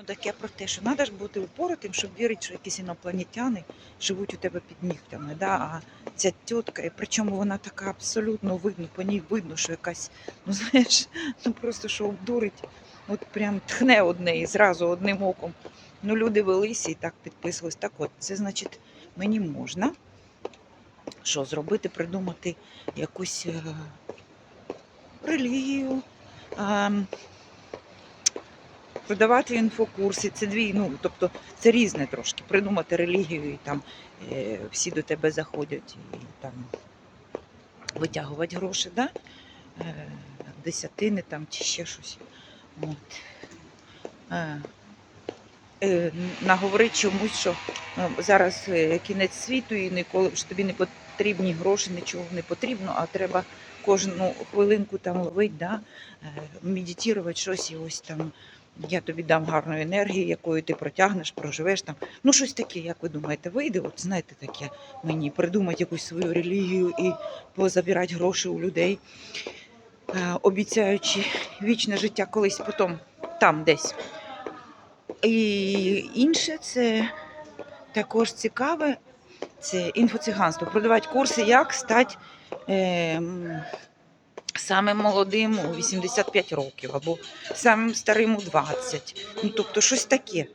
Ну, таке про те, що треба ж бути упоротим, щоб вірити, що якісь інопланетяни живуть у тебе під нігтями. Да? А ця тітка, і причому вона така абсолютно видно, по ній видно, що якась, ну знаєш, ну просто що обдурить, от прям тхне одне і зразу одним оком. Ну, люди велися і так підписувались. Так от, це значить, мені можна що зробити, придумати якусь е, релігію. Продавати інфокурси, це дві, ну тобто це різне трошки. Придумати релігію і там е, всі до тебе заходять і там витягувати гроші, да? е, десятини там чи ще щось. От. Е, е, наговорити чомусь, що е, зараз е, кінець світу і ніколи що тобі не потрібні гроші, нічого не потрібно, а треба кожну хвилинку там ловити, да? е, медитувати щось і ось там я тобі дам гарну енергію, якою ти протягнеш, проживеш там. Ну, щось таке, як ви думаєте, вийде? От знаєте, таке мені придумати якусь свою релігію і позабирати гроші у людей, е, обіцяючи вічне життя колись потім там десь. І інше це також цікаве, це інфоциганство. Продавати курси, як стати е, самим молодим у 85 років або самим старим у 20. Ну, тобто щось таке.